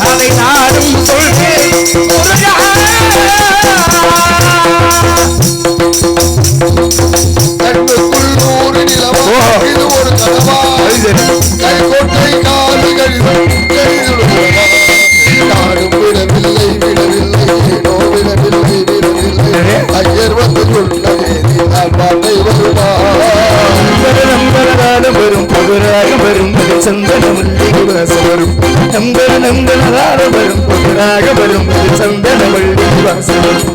Hallelujah. ஒருவராக வரும் அது வாசம் வரும். நம்பர நம்பரதாலும் வரும் ஒருவராக வரும் அது வாசம் வரும்.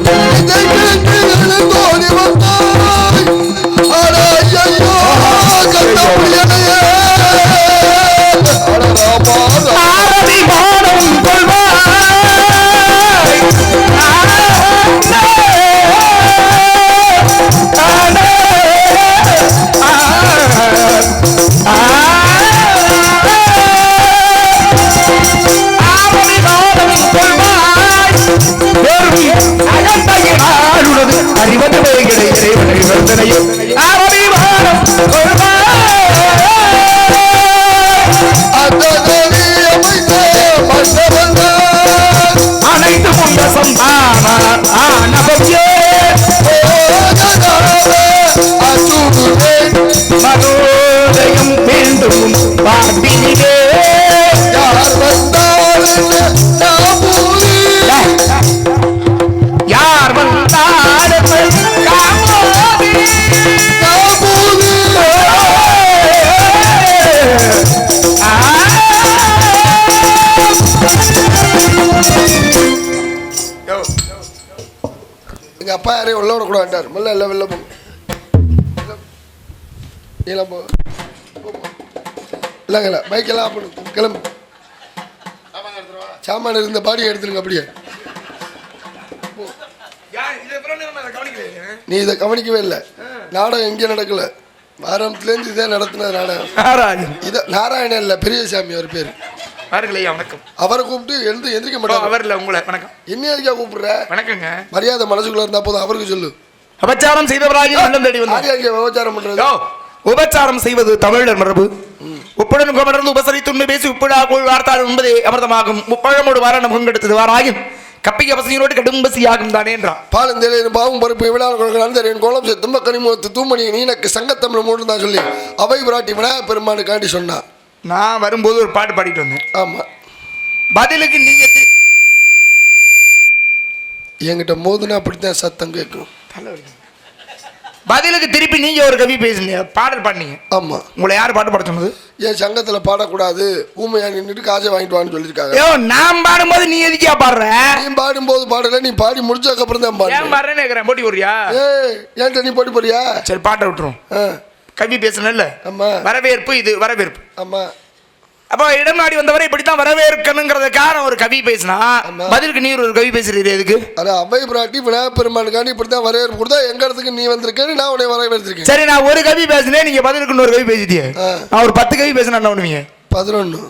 ഇരുപത് வெளில போங்க நீலாம் போ போ, போ. இல்லைங்க இல்லை பைக்கெல்லாம் ஆஃப் பண்ணு கிளம்பு சாமான இருந்த பாடி எடுத்துருங்க அப்படியே. நீ இதை கவனிக்கவே இல்லை. நாடகம் எங்கேயும் நடக்கல. ஆரம்பத்துலேருந்து இதே நடத்தின நாடகம். நாராயணன். இதை நாராயணன் இல்லை பெரியசாமி அவர் பேர். வணக்கம். அவரை கூப்பிட்டு எழுந்து எந்திரிக்க ஓ, மாட்டாங்க. அவர் இல்ல உங்களை வணக்கம். என்ன கூப்பிடுற? வணக்கங்க. மரியாதை மனசுக்குள்ள இருந்தா போதும் அவருக்கு சொல்லு. அபச்சாரம் செய்தவராகி உள்ளம் தேடி வந்தார். விபச்சாரம் பண்றது. உபச்சாரம் செய்வது தமிழர் மரபு. உப்புடன் குமரந்து உபசரித்து உண்மை பேசி உப்பிடா கூழ் வார்த்தாள் உண்பதே அமிர்தமாகும். முப்பழமோடு வார நமக்கு எடுத்தது வாராகும் கப்பைய பசியோடு கடும்பசியாகும் தானே என்றான் பாலந்தேலின் பாவும் பருப்பு விழா கொடுக்கிறான் கோலம் சே தும்ப கனிமுகத்து தூமணி நீனக்கு சங்கத்தமிழ் மூன்று தான் சொல்லி அவை விராட்டி விநாயக பெருமானு காட்டி சொன்னான் நான் வரும்போது ஒரு பாட்டு பாடிட்டு வந்தேன். ஆமா. பதிலுக்கு நீங்க தி- என்கிட்ட மோதுனா அப்படித்தான் சத்தம் கேட்கும். பதிலுக்கு திருப்பி நீங்க ஒரு கவி பேசுனீங்க பாடல் பாடினீங்க. ஆமா. உங்களை யார் பாட்டு பாட சொன்னது? என் சங்கத்துல பாடக்கூடாது. ஊமையா நின்றுட்டு காசை வாங்கிட்டு வான்னு சொல்லியிருக்காங்க. ஐயோ நான் பாடும்போது நீ எதுக்கியா பாடுற? நீ பாடும்போது பாடல நீ பாடி முடிச்சதுக்கு அப்புறம் தான் ஏன் பாடு பாடுறேன்னு கேக்குறேன் போட்டி போறியா ஏய் ஏன்ட்ட நீ போட்டு போறியா சரி பாட்டை விட்டுரும். ஆ, கவி பேசணும்ல ஆமா. வரவேற்பு இது வரவேற்பு. ஆமா. அப்போ இடம் நாடி வந்தவரை இப்படித்தான் வரவேற்கணுங்கிறதுக்கான ஒரு கவி பேசினா. பதிலுக்கு நீர் ஒரு கவி பேசுறீரு எதுக்கு? அட அவை பிராட்டி விநாயக பெருமானுக்காண்டி இப்படித்தான் வரவேற்பு கொடுத்தா எங்க இடத்துக்கு நீ வந்திருக்கேன்னு நான் உன்னை வரவேற்றிருக்கேன் சரி நான் ஒரு கவி பேசினேன் நீங்க பதிலுக்கு இன்னொரு கவி பேசிட்டியே. நான் ஒரு பத்து கவி பேசினா என்ன பண்ணுவீங்க? பதினொன்னு.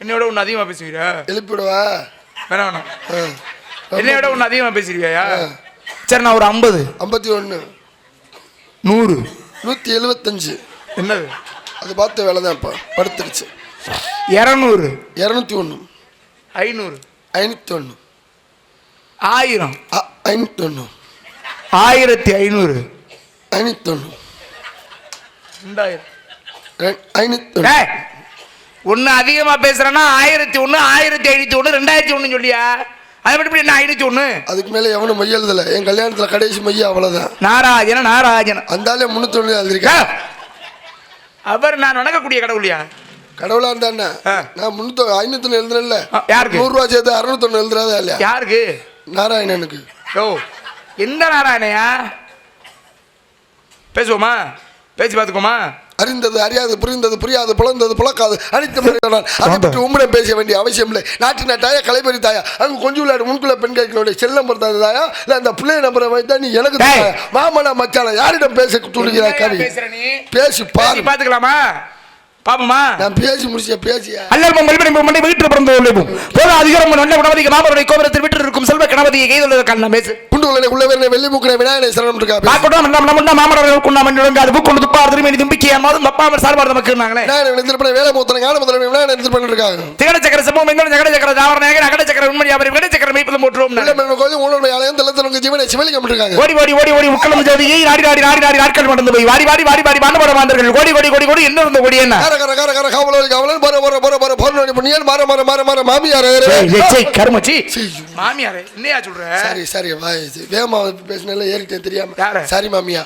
என்னையோட ஒன்று அதிகமாக பேசுவீரா? எழுப்பிடுவா? வேணாம் வேணாம். என்னையோட ஒன்று அதிகமாக பேசிடுவியா சரி நான் ஒரு ஐம்பது. ஐம்பத்தி ஒன்று நூறு. நூற்றி எழுபத்தஞ்சு என்னது? அது பார்த்த வேலை தான் இப்போ. படுத்துருச்சு. இரநூறு. இரநூத்தி ஒன்று. ஐநூறு. ஐநூற்றி ஒன்று. ஆயிரம். ஐநூற்றி ஒன்று. ஆயிரத்தி ஐநூறு. ஐநூற்றி ஒன்று. ரெண்டாயிரம். ஐநூற்றி ஒன்று. அதிகமாக பேசுகிறேன்னா ஆயிரத்தி ஒன்று ஆயிரத்தி ஐநூற்றி ஒன்று ரெண்டாயிரத்தி ஒன்று சொல்லியா? அது மட்டும் என்ன ஐநூற்றி ஒன்று அதுக்கு மேலே எவனும் மைய எழுதலை. என் கல்யாணத்தில் கடைசி மைய அவ்வளோதான் நாராஜன நாராஜன அந்தாலே முந்நூற்றி ஒன்று எழுதிருக்கேன் அவர் நான் வணங்கக்கூடிய கடவுளியா கடவுளாக இருந்தாண்ணா ஆ. நான் முந்நூற்றி ஐநூற்றி எழுதுனேன்ல. யாருக்கு? நூறுரூவா சேர்த்து அறுநூத்தொன்று எழுதுறாதா இல்லையா? யாருக்கு? நாராயணனுக்கு. யோ எந்த நாராயணையா? பேசுவோமா? பேசி பார்த்துக்கோமா அறிந்தது அறியாது புரிந்தது புரியாது புலந்தது புலக்காது அனைத்து அதை பற்றி உம்மிடம் பேச வேண்டிய அவசியம் இல்லை. நாட்டு நாட்டாயா கலைபெறி தாயா அங்க கொஞ்சம் விளையாடு முன்குள்ள பெண்களுடைய செல்லம் பொறுத்தாது தாயா இல்ல அந்த பிள்ளை நம்பரை வைத்தா நீ எனக்கு மாமனா மச்சான யாரிடம் பேச துணிகிறாய் கவி? பேசுற நீ? பேசி பாரு. பார்த்துக்கலாமா? பாப்போமா? நான் பேசி முடிச்ச பேசியா? அல்லல் மங்கள் மணி வீட்டில் பிறந்த போல அதிகாரம் நல்ல உணவதிக மாமருடைய கோபுரத்தில் வீட்டில் இருக்கும் செல்வ கணபதியை கைதுள்ளதற்கான நான் பேசு வேற வெள்ளி மூக்கனை விநாயகனை சரணம் இருக்கா பாக்கட்டும் நம்ம நம்ம மாமரர்கள் கொண்டா மணி அது புக்கொண்டு துப்பா திரும்பி தும்பிக்கை மாதம் தப்பா அவர் சார்பாடு நமக்கு நாங்களே விநாயகனை எழுந்திருப்பேன் வேலை மூத்தனை ஞான முதல்வன் விநாயகனை எழுந்திருப்பேன் இருக்காங்க திகட சக்கர சம்பவம் சக்கர தாவர நாயகன் அகட சக்கர உண்மை அவர் விட சக்கர மெய்ப்பதும் போட்டுரும் கோயில் உணர்மை ஆலயம் தெல்லத்தனங்க ஜீவனை சிவலிங்கம் இருக்காங்க ஓடி ஓடி ஓடி ஓடி உட்களம் ஜோதியை நாடி நாடி நாடி நாடி நாட்கள் மறந்து போய். வாடி வாடி வாடி வாடி வாண்ட மாந்தர்கள் கோடி கோடி கோடி கோடி என்ன இருந்த கோடி என்ன? கர கர கர கர காவலர் காவலன் பர பர பர பர பர புண்ணியன் மர மர மர மர மாமியார். கருமச்சி. மாமியாரே என்னையா சொல்ற? சரி சரி வாய் வேகமா பேசினால ஏறிட்டேன் தெரியாம? சரி மாமியா.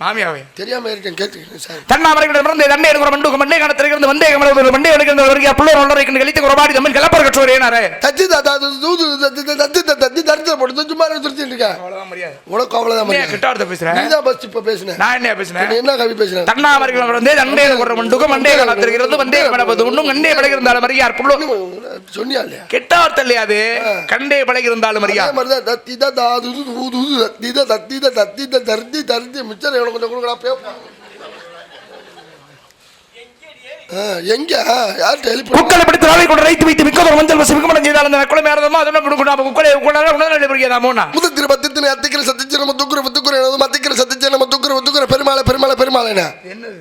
மாமியாவே. தெரியாம ஏறிட்டேன் கேட்டுக்கிறேன் சரி. தன்னாமரைகள் பிறந்த தண்டை எடுக்கிற மண்டு மண்டே காணத்திலிருந்து மண்டே கமல மண்டே எடுக்கிற வருகிற புள்ளர் ஒன்றரை கழித்து ஒரு பாடி தமிழ் கலப்பர் கட்டுவர் ஏனாரே? தத்தி தாத்தா தூது தத்தி தத்தி தத்தி தரித்திர போட்டு சும்மா துருத்திட்டு இருக்கேன் அவ்வளவுதான் மரியாதை. உனக்கு அவ்வளவுதான் என்னையா மரியாதை. கிட்ட பேசுறேன் நீ தான் இப்ப நான் என்ன பேசுனேன் நீ என்ன கவி பேசுன? தன்னாமரைகள் பிறந்தே தண்டை எடுக்கிற மண்டுக்கு மண்டே காணத்திலிருந்து மண்டே கமலப்பது ஒண்ணும் கண்டே பழகிருந்தாலும் மரியார் புள்ளோ சொன்னியா இல்லையா? கெட்ட வார்த்தை இல்லையா அது கண்டே பழகிருந்தாலும் தத்தி தான் தாது தூது தூது தத்தி தத்தி தத்தி தான் தருத்தி தருத்தி கொஞ்சம் கொடுக்கடா பேப்பா எங்க? யார்கிட்ட ஹெல்ப் குக்களை பிடித்து நாளை கொண்டு ரைத்து வைத்து மிக்கதொரு மஞ்சள் வசி செய்தால் அந்த நக்குளை மேரதமா அதெல்லாம் அத்திக்கிற சத்திச்சு நம்ம துக்குற துக்குற மத்திக்கிற சத்திச்சு நம்ம துக்குற துக்குற பெருமாளை பெருமாளை பெருமாளைனா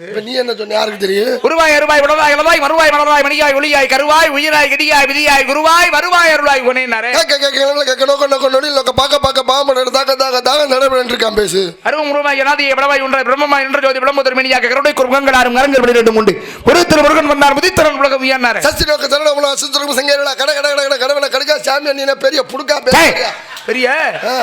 இப்ப நீ என்ன சொன்ன? யாருக்கு தெரியும்? உருவாய் அருவாய் உடவாய் இளவாய் மறுவாய் மலர்வாய் மணியாய் ஒளியாய் கருவாய் உயிராய் கிடியாய் விதியாய் குருவாய் வருவாய் அருளாய் உனேனாரே கேட்க கேட்க கேட்க நோக்க நோக்க நொடி நோக்க பார்க்க பார்க்க பாம்பு தாக்க தாக்க இருக்கான் பேசு. அருவம் உருவாய் ஜனாதியை விளவாய் ஒன்றாய் பிரம்மமாய் நின்ற ஜோதி விளம்புதர் மணியாக கருணை குறுங்கங்கள் ஆறும் கரங்கள் விட ரெண்டு உண்டு. ஒரு திரு முருகன் வந்தார் முதித்தரன் உலகம் வியன்னாரே சசி நோக்க சரண அசுத்தரும் சங்கரா கட கட கட கட கடவுள கடுக்கா சாமி பெரிய புடுக்கா பெரிய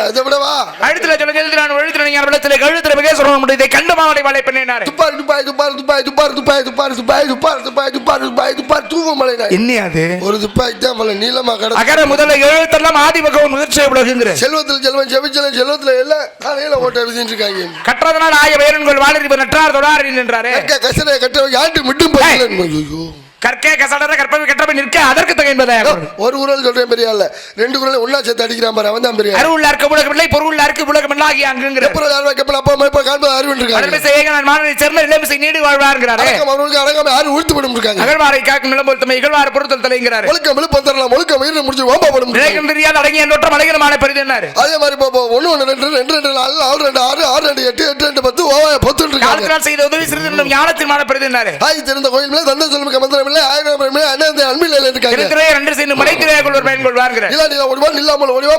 இதை விடவா அழுத்துல சொல்ல எழுதினான் எழுத்துல நீங்க வெள்ளத்துல கழுத்துல மிகேஸ்வரன் முடியும் இதை கண்டு மாவளை வாழை பண்ணினாரே துப்பாரு துப்பாய் துப்பாரு துப்பாய் துப்பாரு துப்பாய் துப்பாரு துப்பாய் துப்பாரு துப்பாய் துப்பாரு துப்பாய் துப்பார் தூவ மலை என்ன அது ஒரு துப்பாய் தான் மலை நீளமா கடை அகர முதல்ல எழுத்தெல்லாம் ஆதி பகவன் முதிர்ச்சி உலகுங்கிற செல்வத்தில் செல்வன் செவிச்சலன் செல்வத்துல எல்லாம் காலையில ஓட்ட எழுதிட்டு இருக்காங்க கற்றதனால் ஆய வேரன்கள் வாழறிவு நற்றார் தொடார் நின்றாரே கசரை கட்ட யாட்டு மிட்டும் கற்கே கசடர கற்பவை கற்றவை நிற்க அதற்கு தகைந்ததே. ஒரு குரல் சொல்றேன் பெரிய இல்ல. ரெண்டு குரல் ஒன்னா சேர்த்து அடிக்கிறான் பாரு அவன் தான் பெரிய. அருள் இருக்க உலகம் இல்லை பொருள் இருக்க உலகம் அங்குங்கிற. அப்பா காண்பது அறிவு செய்ய நான் மாணவனை சேர்ந்த இளமிசை நீடு வாழ்வாருங்கிறாரே. அடக்கம் அவனுக்கு அடங்காம யாரும் உழுத்து படும் இருக்காங்க அகழ்வாரை காக்கும் தம்மை இகழ்வார பொருத்தல் தலைங்கிறாரு. ஒழுக்கம் விழுப்பம் தரலாம் ஒழுக்கம் உயிரை முடிச்சு ஓம்ப படும் விவேகம் தெரியாத அடங்கிய நோட்டம் அழகிரமான பெரிதென்னாரு அதே மாதிரி இப்போ ஒன்று ஒன்று ரெண்டு ரெண்டு ரெண்டு நாலு நாலு ரெண்டு ஆறு ஆறு ரெண்டு எட்டு எட்டு ரெண்டு பத்து ஓவாய பத்து இருக்காங்க. செய்த உதவி சிறிது ஞானத்தின் மான பெரிதென்னாரு ஆய் திறந்த கோயில் மேலே தந்தை சொல்லுமிக்க மந்திரம் இல்லை ஆயிரம் மேலே அண்ணன் அன்பில் இருக்காங்க திருத்திரையே ரெண்டு சேர்ந்து மலைத்திரையை கொள்வர் பயன் கொள்வாருங்கிற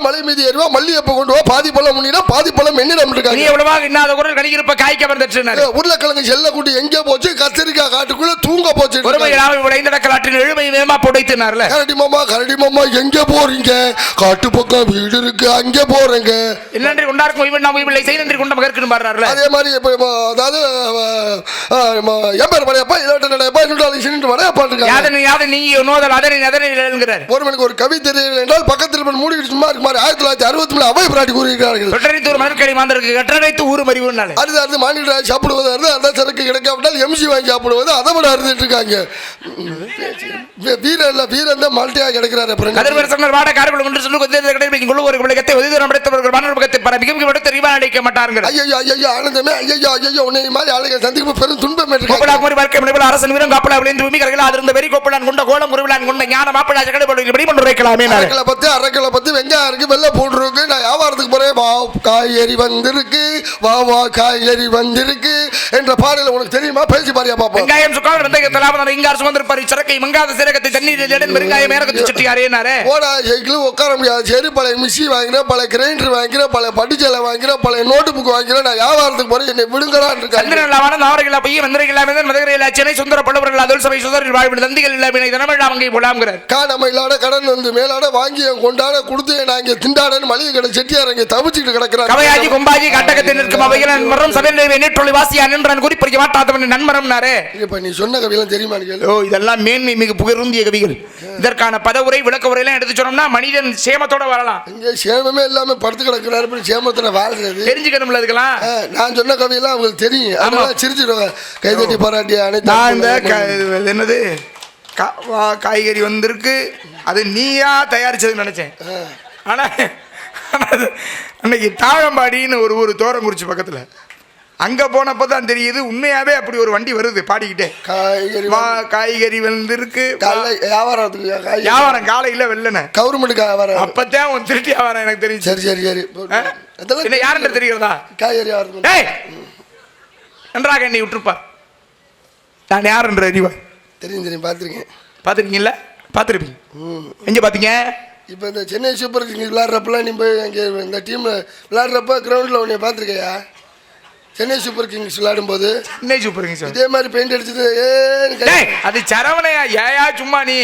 மலை மீதி ஏறுவா மல்லிகைப்பூ கொண்டு வா பாதி பழம் முன்னினா பாதி பழம் என்னிடம் நீ இருக்காங்க எவ்வளவாக இன்னாத குரல் கணிக்கிறப்ப காய்க்க உருளைக்கிழங்கு செல்ல கூட்டி எங்கே போச்சு? கத்திரிக்காய் காட்டுக்குள்ள தூங்க போச்சு. ஒருமை நாவை உடைந்த கடக்கலாற்றின் எழுமை வேமா புடைத்தினார்ல. கரடி மாமா கரடி மாமா எங்க போறீங்க? காட்டு பக்கம் வீடு இருக்கு அங்கே போறேங்க. இல்லன்றி கொண்டாருக்கும் உய்வு நாம் உய்வில்லை செய் நன்றி கொண்ட பாடுறாருல அதே மாதிரி இப்போ அதாவது எம்பர் படையப்பா இருபத்தி நடையப்பா இன்னொரு சின்ன படையப்பா இருக்காங்க யாதனை யாதனை நீ நோதல் அதனை அதனை எழுதுகிறார். ஒருவனுக்கு ஒரு கவி தெரியவில்லை என்றால் பக்கத்தில் சும்மா இருக்கு மாதிரி ஆயிரத்தி தொள்ளாயிரத்தி அறுபத்தி மூணு அவை பிராட்டி கூறுகிறார்கள் தொட்டரைத்தூர் மணற்கடி மாந்தருக்கு. கற்றரைத்து ஊர் மறிவுனால அடுத்து அடுத்து மாநில சாப்பிடுவது அறுது அந்த சரக்கு கிடைக்காவிட்டால் எம்சி வாங்கி சாப்பிடுவது அதை விட இருக்காங்க. வீ- வீரன் இல்ல வீரன் தான் கிடைக்கிறாரு அப்புறம்? கதிர்வர் சொன்னர் வாட சொல்லு கொள்ள ஒரு விளக்கத்தை மிக மிக தெரிவா அடைக்க மாட்டார்கள் ஐயோ ஐயோ ஆனந்தமே ஐயோ ஐயோ உன்னை மாதிரி ஆளுங்க சந்திக்கும் பெரும் துன்பம் இருக்காங்க கோப்பலா குமரி பார்க்க முடிவில் அரசன் வீரம் காப்பலா விளைந்து பூமி கரையில் அதிர்ந்த வெறி கோப்பலான் கொண்ட கோலம் குருவிலான் கொண்ட ஞான மாப்பிளா சகடை போட்டு இப்படி கொண்டு வைக்கலாமே அரைக்கலை பத்து அரைக்கலை பத்து வெங்காயம் இருக்கு வெள்ளை பூண்டு இருக்கு நான் வியாபாரத்துக்கு போறேன். வா காய்கறி வந்திருக்கு. வா வா காய்கறி வந்திருக்கு என்ற பாடல உனக்கு தெரியுமா? பேசி பாரியா பாப்போம். வெங்காயம் சுக்கால் வெந்தய தலாபன இங்கார் சுமந்திருப்பார் சரக்கை மங்காத சீரகத்தை தண்ணீரில் இடம் வெங்காயம் மேரகத்தை சுட்டியாரேனாரே போடா சைக்கிளும் உட்கார முடியாது. சரி பழைய மிஷி வாங்கினேன் பழைய கிரைண்டர் வாங்கிக்கிறேன் பழைய பட்டுச்சேலை வாங்கிக்கிறேன் பழைய நோட்டு புக் வாங்கிக்கிறேன் நான் வியாபாரத்துக்கு போறேன். என்னை விடுங்கடான்னு இருக்காங்க சந்திரன் நாவர்களா பையன் மந்திரிகளா மதுரையில் சென்னை சுந்தர பல்லவர்கள் அதோல் சபை சுதரில் வாழ்வில் தந்திகள் இல்லாமல் தினமெல்லாம் அங்கே போலாம்ங்கிறார். காணாம இல்லாட கடன் வந்து மேலாட வாங்கி கொண்டாட கொடுத்து நான் இங்க திண்டாடன்னு மளிகை கடை செட்டியார் இங்க தவிச்சுட்டு கிடக்கிறாங்க கவையாஜி கொம்பாஜி கட்டகத்தில் நிற்கும் அவைகள் மரம் சபையில் நேற்றொழி வாசியா நின்றான் குறிப்பிடிக்க மாட்டாதவன் நன்மரம்னாரே இப்ப நீ சொன்ன கவியெல்லாம் தெரியுமான்னு கேளு. ஓ இதெல்லாம் மேன்மை மிகு புகருந்திய கவிகள். இதற்கான பதவுரை விளக்க உரையெல்லாம் எடுத்து சொன்னோம்னா மனிதன் சேமத்தோட வரலாம். இங்க சேமமே இல்லாம படுத்து கிடக்கிறாரு சேமத்துல வாழ்றது. தெரிஞ்சுக்கணும்ல இதுக்கெல்லாம் ஆ, நான் சொன்ன கவியெல்லாம் அவங்களுக்கு தெரியும். அதனால சிரிச்சிடுவாங்க கைதட்டி பாராட்டி அனைத்து நான் இந்த என்னது? கா- காய்கறி வந்திருக்கு. அது நீயா தயாரிச்சதுன்னு நினைச்சேன். ஆனா ஆனா அது அன்னைக்கு தாழம்பாடின்னு ஒரு ஊர் தோரங்குறிச்சி பக்கத்துல. அங்க போனப்போ தான் தெரியுது உண்மையாவே அப்படி ஒரு வண்டி வருது பாடிக்கிட்டே. காய்கறி வா காய்கறி வந்து இருக்கு காலைல வியாபாரத்துக்கு காய்கறி. வியாபாரம் காலையில வெள்ளன. கவர்மெண்ட் வியாபாரம் அப்பதான் உன் திருட்டி வியாபாரம் எனக்கு தெரிஞ்சு. சரி சரி சரி. யாருன்னு தெரிகிறதா? காய்கறி வியாபாரம் நன்றாக என்னை விட்டுருப்பார் நான் யாருன்ற அறிவா தெரியும் தெரியும். பார்த்துருக்கேன். பார்த்துருக்கீங்களா பார்த்துருப்பீங்க. ம். எங்க பார்த்தீங்க? இப்போ இந்த சென்னை சூப்பர் கிங்ஸ் விளாட்றப்பெல்லாம் நீ போய் அங்கே இந்த டீமில் விளாட்றப்ப கிரவுண்டில் உன்னை பார்த்துருக்கையா? சென்னை சூப்பர் கிங்ஸ் விளையாடும்போது. என்ன சூப்பருங்க சார் இதே மாதிரி பெயிண்ட் அடிச்சது டேய் அது சரவணையா? ஏயா சும்மா நீ.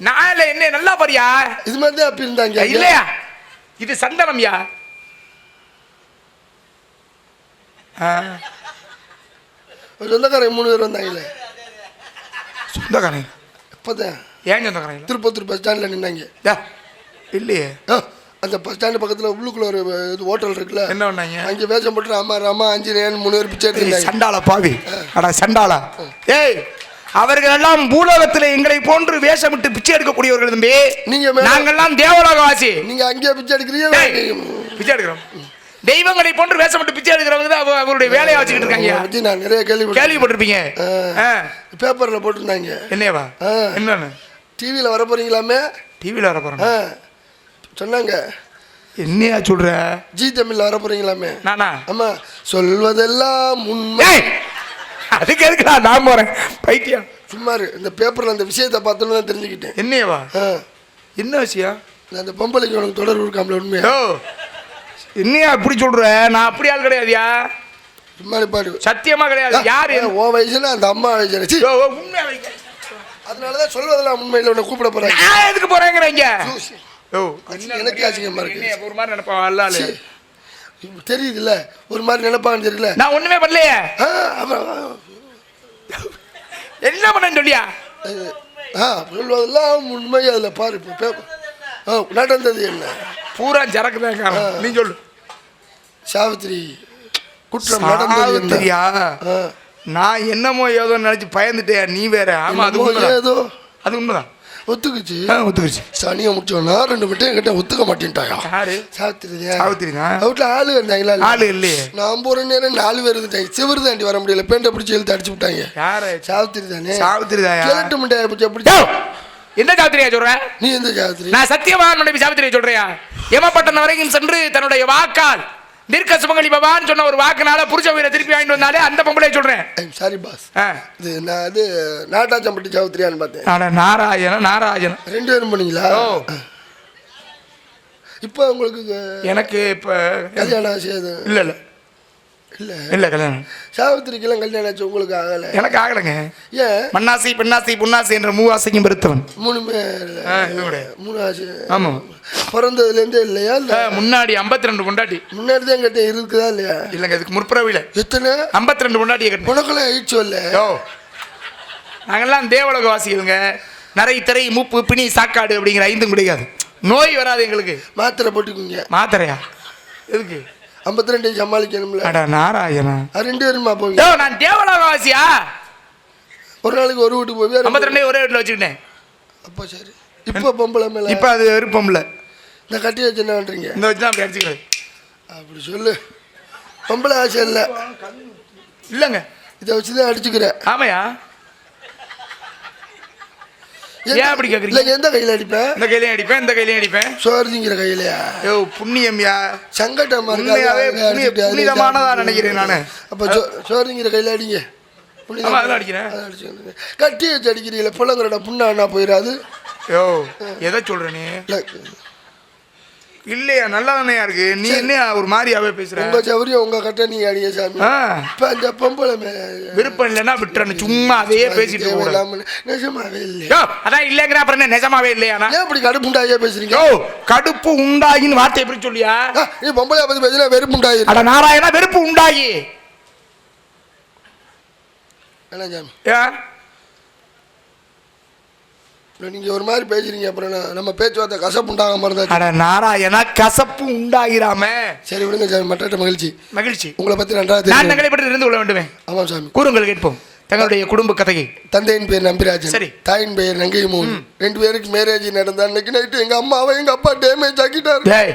நான் என்ன நல்லா பாரியா? இது மாதிரி தான் அப்படி இருந்தாங்க இல்லையா? இது சந்தனம்யா ஒரு சொந்தக்காரங்க மூணு பேர் வந்தாங்களே சொந்தக்காரன் இப்போ தான் ஏன் சொந்தக்காரன் திருப்பத்தூர் பஸ் ஸ்டாண்டில் நின்னாங்க. யா இல்லையே. அந்த பஸ் ஸ்டாண்டு பக்கத்தில் உள்ளுக்குள்ள ஒரு இது ஹோட்டல் இருக்குல்ல. என்ன பண்ணாங்க? அங்கே வேஷம் போட்டு ராமா ராமா அஞ்சு மூணு பேர் பிச்சை எடுத்துருந்தாங்க சண்டாளா பாவி. அடா சண்டாளா. ஏய் அவர்கள் எல்லாம் பூலோகத்தில் எங்களை போன்று வேஷமிட்டு பிச்சை எடுக்கக்கூடியவர்கள் தம்பி. நீங்க நாங்கெல்லாம் தேவலோகவாசி. நீங்கள் அங்கேயே பிச்சை எடுக்கிறீங்க பிச்சை எடுக்கிறோம். தெய்வங்களை போன்று வேஷமிட்டு பிச்சை எடுக்கிறவங்க தான் அவ- அவருடைய வேலையை வச்சுக்கிட்டு இருக்காங்க. பற்றி நான் நிறைய கேள்வி கேள்விப்பட்டிருப்பீங்க. பேப்பரில் போட்டிருந்தாங்க. என்னேவா ஆ. என்னன்னு? டிவியில் வர போறீங்களாமே? டிவியில் வர போறேன். ஆ. சொன்னாங்க. என்னையா சொல்ற? ஜி தமிழில் வர போறீங்களாமே? நானா? ஆமாம் சொல்வதெல்லாம் உண்மை. அதுக்கு எதுக்குடா நான் போறேன்? பைத்தியம். சும்மா. இந்த பேப்பரில் அந்த விஷயத்தை பார்த்தோன்னு தான் தெரிஞ்சுக்கிட்டேன். என்னையவா? என்ன விஷயம்? அந்த பொம்பளைக்கு உனக்கு தொடர்பு இருக்காமல உண்மையா? என்னையா இப்படி சொல்ற? நான் அப்படி ஆள் கிடையாதுயா? சும்மா பாடு சத்தியமா கிடையாது. யாரு? ஓ வயசுல அந்த அம்மா வயசு ச்சீ, ஓ, ஓ, உண்மையா வைங்க. அதனால தான் சொல்வதெல்லாம் உண்மையில் உன்னை கூப்பிட போறாங்க. நான் எதுக்கு போறேங்கிறீங்க சூசி. ஓ எனக்கு அசிங்கமா இருக்கு. ஒரு மாதிரி நினைப்பா அல்ல ச்சீ. தெரியுதுல்ல ஒரு மாதிரி நினைப்பான்னு தெரியல. நான் ஒண்ணுமே பண்ணலையே. என்ன பண்ணேன்னு சொல்லியா? ஆ சொல்வதெல்லாம் உண்மை அதில் பாரு இப்போ நடந்தது என்ன? பூரா சரக்கு தான் காரணம். நீ சொல்லு. சாவித்திரி குற்றம் சாவித்திரியா. நான் என்னமோ ஏதோ நினைச்சு பயந்துட்டேன். நீ வேற. ஆமா அது ஏதோ. அது உண்மைதான். ஒத்துக்குச்சு. ஆ, ஒத்துக்கிடுச்சு சனியை முடிச்சோன்னா ரெண்டு மட்டும் என்கிட்ட ஒத்துக்க மாட்டேன்ட்டாயா? சாவித்திரி சாவித்திரி தான் வீட்டில் ஆளு இருந்தாங்களா ஆளு இல்லையே. நான் போகிற நேரம் நாலு பேர் இருந்துட்டாங்க சிவரு தாண்டி வர முடியல. பேண்டை பிடிச்சி இழுத்து அடிச்சு விட்டாங்க. யாரு? சாவித்திரி தானே? சாவித்திரி தாயா? கிழட்டு மிட்டாயை பிடிச்சி எந்த சாவித்திரியா சொல்ற? நீ எந்த சாவித்திரி நான் சத்தியவான் மனைவி சாவித்திரியை சொல்றியா? யமப்பட்டணம் வரைக்கும் சென்று தன்னுடைய வாக்கால் தீர்க்க சுமங்கலி பவான்னு சொன்ன ஒரு வாக்குனால புருஷ உயிரை திருப்பி வாங்கிட்டு வந்தாலே அந்த பொம்பளை சொல்றேன். Sorry boss. இது நான் அது நாட்டாச்சம்பட்டி சாவித்திரியான்னு பார்த்தேன். அட நாராயண நாராயண ரெண்டு பேரும் பண்ணீங்களா. இப்போ உங்களுக்கு எனக்கு இப்ப கல்யாணம் இல்ல இல்ல. இல்லை இல்ல கல்யாணம். சாவித்திரிக்கெல்லாம் கல்யாணம் ஆச்சு உங்களுக்கு ஆகலை. எனக்கு ஆகலைங்க. ஏன்? மண்ணாசி பெண்ணாசி புண்ணாசி என்ற மூவாசைக்கும் பெருத்தவன். மூணு பேர். மூணு ஆச்சு ஆமா. பிறந்ததுலேருந்தே இல்லையா இல்லை? முன்னாடி 52 ரெண்டு கொண்டாட்டி முன்னாடி தான் என்கிட்ட இருக்குதா இல்லையா? இல்லைங்க இதுக்கு முற்பிறவில. எத்தனை? 52 ரெண்டு கொண்டாட்டியை கட்டணும் உனக்கெல்லாம் ஆயிடுச்சு இல்லை? யோ நாங்கெல்லாம் தேவலோக வாசிகளுங்க. நரை திரை மூப்பு பிணி சாக்காடு அப்படிங்கிற ஐந்தும் கிடையாது. நோய் வராது எங்களுக்கு. மாத்திரை போட்டுக்குங்க. மாத்திரையா? எதுக்கு? ஐம்பத்தி ரெண்டு சமாளிக்கணும்ல. அட நாராயணா. அது ரெண்டு பேருமா போவீங்க? யோ நான் தேவலோக வாசியா ஒரு நாளைக்கு ஒரு வீட்டுக்கு போய் ஐம்பத்தி ரெண்டே ஒரே வீட்டில் வச்சுக்கிட்டேன். அப்போ சரி. இப்போ பொம்பளை மேல? இப்போ அது விருப்பம் இல்லை இந்த கட்டி வச்சு என்ன பண்றீங்க? இந்த வச்சு தான் அப்படி அடிச்சுக்கிறது. அப்படி சொல்லு. பொம்பளை ஆசை இல்லை. இல்லைங்க. இதை வச்சு தான் அடிச்சுக்கிறேன். ஆமையா? ஏன் அப்படி கேக்குறீங்க? எந்த கையில் அடிப்பேன்? இந்த கையிலையும் அடிப்பேன் இந்த கையிலையும் அடிப்பேன். சோறுதிங்கிற கையிலையா? யோ புண்ணியம்யா. சங்கட்டமா உண்மையாவே புண்ணிய- புனிதமானதா நினைக்கிறேன் நானு. அப்போ சோறுதிங்கிற கையில் அடிங்க. கட்டி வச்சு அடிக்கிறீங்களே புள்ளங்கிறட புண்ணா என்ன போயிடாது. யோ எதை சொல்ற நீ? இல்லையா? நல்லா தானேயா இருக்கு. நீ என்ன ஒரு மாதிரியாவே பேசுற? உங்க சௌரியம் உங்க கட்ட நீங்க அடிங்க சாமி. இப்போ அந்த பொம்பளை விருப்பம் இல்லைன்னா விட்டுறணும் சும்மா அதையே பேசிட்டு நிஜமாவே இல்லை யோ அதான் இல்லைங்கிற அப்புறம் என்ன? நிஜமாவே இல்லையானா ஏன் இப்படி கடுப்புண்டாயே பேசுறீங்க? யோ கடுப்பு உண்டாகின்னு வார்த்தை எப்படி சொல்லியா? நீ பொம்பளை பத்தி பேசினா வெறுப்புண்டாயிரு அட நாராயணா வெறுப்பு உண்டாகி. என்ன சாமி. ஏன் இல்லை நீங்க ஒரு மாதிரி பேசுறீங்க. அப்புறம் நம்ம பேச்சுவார்த்தை கசப்புண்டாகாம இருந்தா அட நாராயணா கசப்பு உண்டாகிறாம சரி விடுங்க சாமி மற்ற மகிழ்ச்சி. மகிழ்ச்சி. உங்களை பத்தி நன்றாக நான் தெரியும் தங்களை இருந்து கொள்ள வேண்டுமே. ஆமாம் சாமி. கூறுங்கள் கேட்போம். தங்களுடைய குடும்ப கதையை. தந்தையின் பேர் நம்பிராஜன். சரி. தாயின் பெயர் நங்கை மோகன் ரெண்டு பேருக்கு மேரேஜ் நடந்த அன்னைக்கு நைட்டு எங்க அம்மாவை எங்க அப்பா டேமேஜ் ஆக்கிட்டாரு.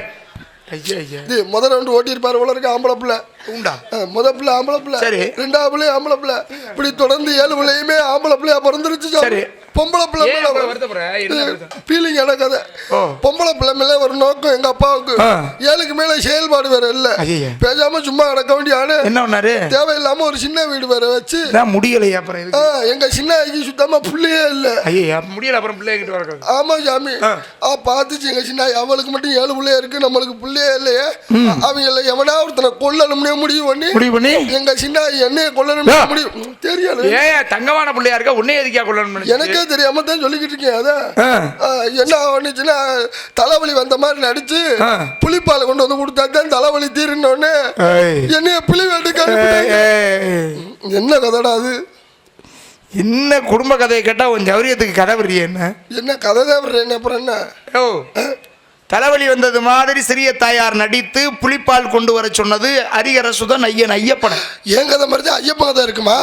இது முதல் ரவுண்டு ஓட்டியிருப்பாரு உள்ள இருக்க ஆம்பளை பிள்ளை. உண்டா? முத பிள்ளை ஆம்பளை பிள்ளை. ரெண்டாவது பிள்ளை ஆம்பளை பிள்ளை. இப்படி தொடர்ந்து ஏழு பிள்ளையுமே ஆம்பளை பிள்ளையா பிறந்துருச்சு சரி. பொம்பளை பிள்ளை ஏன் மேல அவ்வளவு வருத்தப்படுற? என்ன வருத்தம்? ஃபீலிங் எனக்கு அது. பொம்பளை பிள்ளை மேல ஒரு நோக்கம் எங்க அப்பாவுக்கு. ஏழுக்கு மேல செயல்பாடு வேற இல்ல. பேசாம சும்மா கிடக்க வேண்டிய ஆளு. என்ன பண்ணாரு? தேவையில்லாம ஒரு சின்ன வீடு வேற வச்சு. முடியலையே அப்புறம் எங்க சின்ன ஐக்கு சுத்தமா புள்ளையே இல்ல. ஐயா முடியல அப்புறம் பிள்ளைகிட்ட வரக்கூடாது ஆமா சாமி. பார்த்துச்சு எங்க சின்ன அவளுக்கு மட்டும் ஏழு பிள்ளைய இருக்கு நம்மளுக்கு பிள்ளையே இல்லையே. அவங்க எவனா ஒருத்தனை கொல்லணும்னே முடிவு பண்ணி முடிவு பண்ணி? எங்க சின்ன என்னைய கொல்லணும்னே. முடிவு. ம், தெரியல ஏன் தங்கமான பிள்ளையா இருக்கா? உன்னை எதுக்கா கொள்ளணும் எனக்கே தெரியாம தான் சொல்லிக்கிட்டு இருக்கேன் அதான் என்ன பண்ணுச்சுன்னா தலைவலி வந்த மாதிரி நடிச்சு. புளிப்பாலை கொண்டு வந்து கொடுத்தா தான் தலைவலி தீருனோடனே. என்னைய புளி. ஏய். என்ன கதைடா அது என்ன குடும்ப கதையை கேட்டா உன் ஜௌரியத்துக்கு கதை வர்றிய என்ன என்ன கதை தான் வர்றேன் அப்புறம் என்ன ஓ தலைவலி வந்தது மாதிரி சிறிய தாயார் நடித்து புலிப்பால் கொண்டு வர சொன்னது ஹரிகரசுதன் ஐயன் ஐயப்பன். என் கதை மாதிரி தான் ஐயப்பன் கதை இருக்குமா?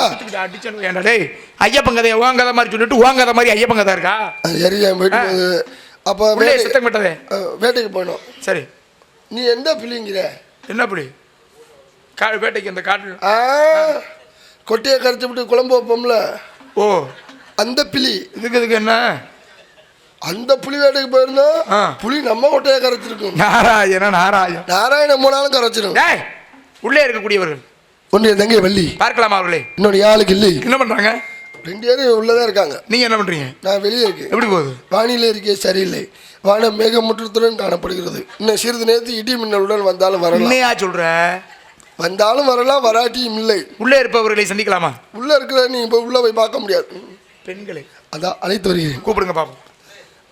டேய் ஐயப்பன் கதையை உன் கதை மாதிரி சொல்லிட்டு உன் கதை மாதிரி ஐயப்பன் கதை இருக்கா? சரி அப்போ வேட்டை- சுத்தம் விட்டதே வேட்டைக்கு போகணும் சரி. நீ எந்த பிள்ளைங்கிற என்ன புலி? கா வேட்டைக்கு அந்த காட்டு கொட்டையை கரைச்சி விட்டு குழம்பு வைப்போம்ல. ஓ. அந்த பிளி இதுக்கு இதுக்கு என்ன? அந்த புலி வேட்டைக்கு போயிருந்தோம் ஆ. புலி நம்ம கொட்டையை கரைச்சிருக்கும். நாராயண நாராயண. நாராயண மூணாலும் கரைச்சிடும் உள்ளே இருக்கக்கூடியவர்கள். ஒன்று தங்கை வள்ளி. பார்க்கலாமா அவர்களே. இன்னொன்று யாளுக்கு இல்லை. என்ன பண்றாங்க? ரெண்டு பேரும் உள்ளதான் இருக்காங்க. நீங்க என்ன பண்றீங்க? நான் வெளியே இருக்கேன். எப்படி போகுது? வானிலை இருக்கே சரியில்லை. வானம் மேகமுற்றத்துடன் காணப்படுகிறது. இன்னும் சிறிது நேரத்து இடி மின்னலுடன் வந்தாலும் வரலாம். என்னையா சொல்ற? வந்தாலும் வரலாம் வராட்டியும் இல்லை. உள்ளே இருப்பவர்களை சந்திக்கலாமா? உள்ள இருக்கிற நீ இப்போ உள்ள போய் பார்க்க முடியாது. பெண்களை. அதான் அழைத்து வருகிறேன். கூப்பிடுங்க பாப்போம்.